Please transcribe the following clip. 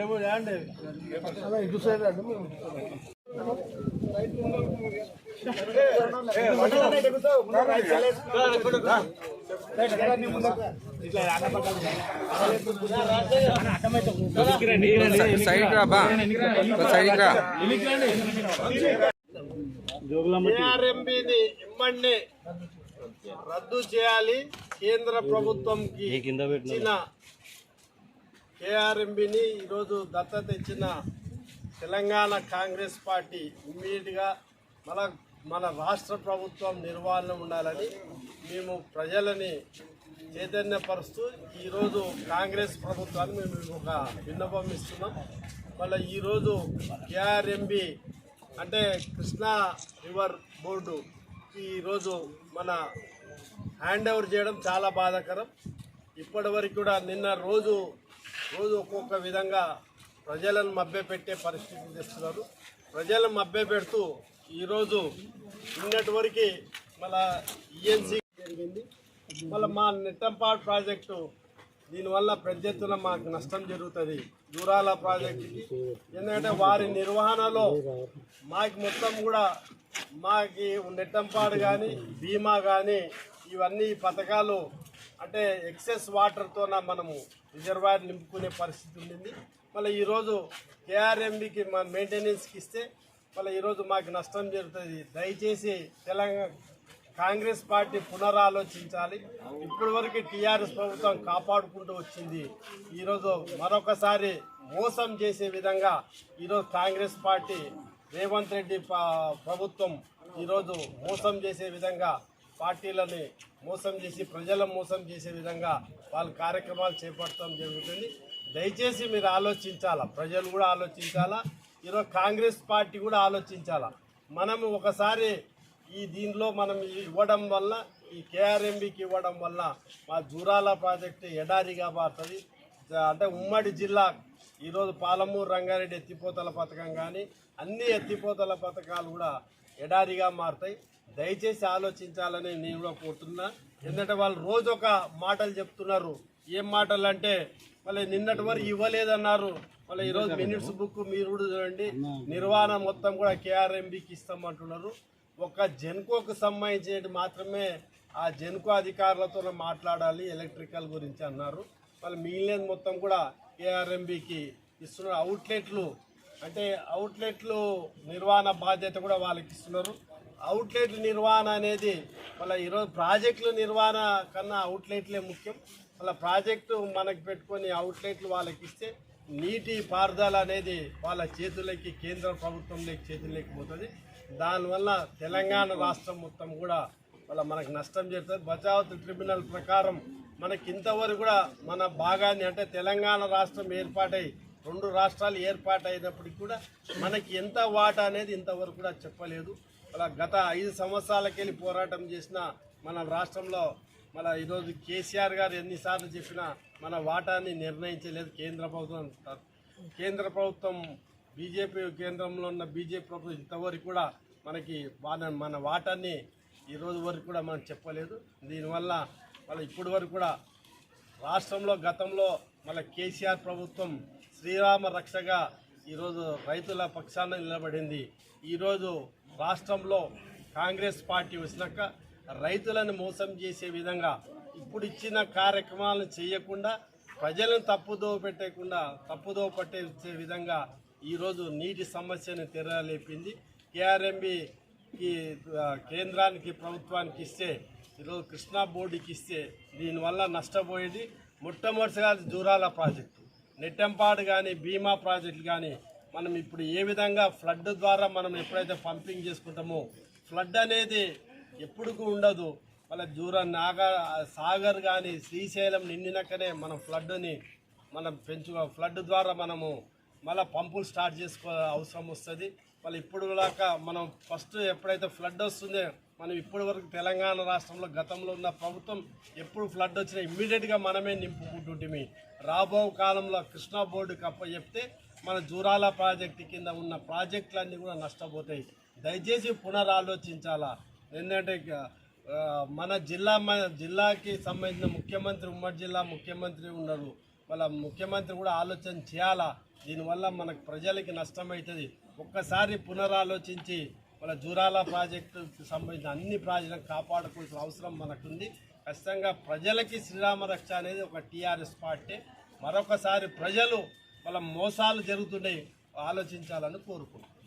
ఏమో అండి ఇటు సైడ్ అండి సైడ్ సైడ్ రా ఇమ్మడిని రద్దు చేయాలి. కేంద్ర ప్రభుత్వంకి ఇచ్చిన కేఆర్ఎంబిని ఈరోజు దత్తత ఇచ్చిన తెలంగాణ కాంగ్రెస్ పార్టీ ఇమ్మీడియట్గా మన మన రాష్ట్ర ప్రభుత్వం నిర్వహణ ఉండాలని మేము ప్రజలని చైతన్యపరుస్తూ ఈరోజు కాంగ్రెస్ ప్రభుత్వాన్ని మేము ఒక విన్నపం ఇస్తున్నాం. మళ్ళీ ఈరోజు కేఆర్ఎంబి అంటే కృష్ణా రివర్ బోర్డు ఈరోజు మన హ్యాండ్ ఓవర్ చేయడం చాలా బాధాకరం. ఇప్పటి వరకు కూడా నిన్న రోజు రోజు ఒక్కొక్క విధంగా ప్రజలను మభ్యపెట్టే పరిస్థితి తెస్తున్నారు. ప్రజలను మభ్యపెడుతూ ఈరోజు నిన్నటి వరకు మళ్ళా ఈఎన్సీ జరిగింది. మళ్ళీ మా నెట్టంపాడు ప్రాజెక్టు దీనివల్ల పెద్ద ఎత్తున మాకు నష్టం జరుగుతుంది. దూరాల ప్రాజెక్టుకి ఎందుకంటే వారి నిర్వహణలో మాకు మొత్తం కూడా మాకి నెట్టంపాడు కానీ బీమా కానీ ఇవన్నీ పథకాలు అంటే ఎక్సెస్ వాటర్తోన మనము రిజర్వాయర్ నింపుకునే పరిస్థితి ఉండింది. మళ్ళీ ఈరోజు కేఆర్ఎంబికి మన మెయింటెనెన్స్కి ఇస్తే మళ్ళీ ఈరోజు మాకు నష్టం జరుగుతుంది. దయచేసి తెలంగాణ కాంగ్రెస్ పార్టీ పునరాలోచించాలి. ఇప్పటి వరకు టీఆర్ఎస్ ప్రభుత్వం కాపాడుకుంటూ వచ్చింది. ఈరోజు మరొకసారి మోసం చేసే విధంగా ఈరోజు కాంగ్రెస్ పార్టీ రేవంత్ రెడ్డి ప- ప్రభుత్వం ఈరోజు మోసం చేసే విధంగా పార్టీలని మోసం చేసి ప్రజలను మోసం చేసే విధంగా వాళ్ళ కార్యక్రమాలు చేపట్టడం జరుగుతుంది. దయచేసి మీరు ఆలోచించాలా? ప్రజలు కూడా ఆలోచించాలా? ఈరోజు కాంగ్రెస్ పార్టీ కూడా ఆలోచించాలా? మనము ఒకసారి ఈ దీనిలో మనం ఇవ్వడం వల్ల ఈ కేఆర్ఎంబికి ఇవ్వడం వల్ల మా జూరాల ప్రాజెక్టు ఎడారిగా మారుతుంది. అంటే ఉమ్మడి జిల్లా ఈరోజు పాలమూరు రంగారెడ్డి ఎత్తిపోతల పథకం కానీ అన్ని ఎత్తిపోతల పథకాలు కూడా ఎడారిగా మారుతాయి. దయచేసి ఆలోచించాలని నేను కూడా కోరుతున్నా. ఎందుకంటే వాళ్ళు రోజు ఒక మాటలు చెప్తున్నారు. ఏం మాటలు అంటే మళ్ళీ నిన్నటి వరకు ఇవ్వలేదన్నారు. మళ్ళీ ఈరోజు మినిట్స్ బుక్ మీరు కూడా చూడండి. నిర్వహణ మొత్తం కూడా కేఆర్ఎంబికి ఇస్తామంటున్నారు. ఒక జెన్కోకు సంబంధించినవి మాత్రమే ఆ జెన్కో అధికారులతో మాట్లాడాలి ఎలక్ట్రికల్ గురించి అన్నారు. వాళ్ళు మిగిలినది మొత్తం కూడా కేఆర్ఎంబికి ఇస్తున్నారు అవుట్లెట్లు అంటే అవుట్లెట్లు నిర్వహణ బాధ్యత కూడా వాళ్ళకి ఇస్తున్నారు. అవుట్లెట్ నిర్వహణ అనేది వాళ్ళ ఈరోజు ప్రాజెక్టుల నిర్వహణ కన్నా అవుట్లెట్లే ముఖ్యం. వాళ్ళ ప్రాజెక్టు మనకు పెట్టుకొని అవుట్లెట్లు వాళ్ళకి ఇస్తే నీటి పారుదల అనేది వాళ్ళ చేతులకి కేంద్ర ప్రభుత్వంలోకి చేతులకి పోతుంది దానివల్ల తెలంగాణ రాష్ట్రం మొత్తం కూడా వాళ్ళ మనకు నష్టం చేస్తుంది. బచావత్ ట్రిబ్యునల్ ప్రకారం మనకి ఇంతవరకు కూడా మన భాగాన్ని అంటే తెలంగాణ రాష్ట్రం ఏర్పాటై రెండు రాష్ట్రాలు ఏర్పాటైనప్పటికి కూడా మనకి ఎంత వాటా అనేది ఇంతవరకు కూడా చెప్పలేదు. అలా గత ఐదు సంవత్సరాలకెళ్ళి పోరాటం చేసిన మన రాష్ట్రంలో మన ఈరోజు కేసీఆర్ గారు ఎన్నిసార్లు చెప్పినా మన వాటాన్ని నిర్ణయించలేదు కేంద్ర ప్రభుత్వం. కేంద్ర ప్రభుత్వం బీజేపీ కేంద్రంలో ఉన్న బీజేపీ ప్రభుత్వం ఇంతవరకు కూడా మనకి మన మన వాటాన్ని ఈ రోజు వరకు కూడా మనం చెప్పలేదు. దీనివల్ల వాళ్ళ ఇప్పటి వరకు కూడా రాష్ట్రంలో గతంలో మన కేసీఆర్ ప్రభుత్వం శ్రీరామ రక్షగా ఈరోజు రైతుల పక్షాన నిలబడింది. ఈరోజు రాష్ట్రంలో కాంగ్రెస్ పార్టీ వచ్చినాక రైతులను మోసం చేసే విధంగా ఇప్పుడు ఇచ్చిన కార్యక్రమాలను చేయకుండా ప్రజలను తప్పుదోవ పెట్టకుండా తప్పుదోవ పట్టే విధంగా ఈరోజు నీటి సమస్యను తెరలేపింది. కేఆర్ఎంబికి కేంద్రానికి ప్రభుత్వానికి ఇస్తే ఈరోజు కృష్ణా బోర్డుకి ఇస్తే దీనివల్ల నష్టపోయేది మొట్టమొదటిగా జూరాల ప్రాజెక్టు. నెట్టెంపాడు కానీ బీమా ప్రాజెక్టులు కానీ మనం ఇప్పుడు ఏ విధంగా ఫ్లడ్ ద్వారా మనం ఎప్పుడైతే పంపింగ్ చేసుకుంటామో ఫ్లడ్ అనేది ఎప్పుడుకు ఉండదు. మళ్ళీ జూరా నాగ సాగర్ కానీ శ్రీశైలం నిండినాకనే మనం ఫ్లడ్ని మనం పెంచుకో ఫ్లడ్ ద్వారా మనము మళ్ళీ పంపులు స్టార్ట్ చేసుకో అవసరం వస్తుంది. మళ్ళీ ఇప్పుడు దాకా మనం ఫస్ట్ ఎప్పుడైతే ఫ్లడ్ వస్తుందో మనం ఇప్పటి వరకు తెలంగాణ రాష్ట్రంలో గతంలో ఉన్న ప్రభుత్వం ఎప్పుడు ఫ్లడ్ వచ్చినా ఇమ్మీడియట్గా మనమే నింపుకుంటుంటిమి. రాబో కాలంలో కృష్ణా బోర్డుకి అప్ప చెప్తే మన జూరాల ప్రాజెక్టు కింద ఉన్న ప్రాజెక్టులన్నీ కూడా నష్టపోతాయి. దయచేసి పునరాలోచించాలా? ఎందుకంటే మన జిల్లా మన జిల్లాకి సంబంధించిన ముఖ్యమంత్రి ఉమ్మడి జిల్లా ముఖ్యమంత్రి ఉన్నారు. వాళ్ళ ముఖ్యమంత్రి కూడా ఆలోచన చేయాలా? దీనివల్ల మనకు ప్రజలకి నష్టమవుతుంది. ఒక్కసారి పునరాలోచించి మన జూరాల ప్రాజెక్టుకి సంబంధించిన అన్ని ప్రాజెక్టులను కాపాడుకోవాల్సిన అవసరం మనకుంది. ఖచ్చితంగా ప్రజలకి శ్రీరామ రక్ష అనేది ఒక టీఆర్ఎస్ పార్టీ. మరొకసారి ప్రజలు వాళ్ళ మోసాలు జరుగుతున్నాయి ఆలోచించాలని కోరుకుంటున్నాను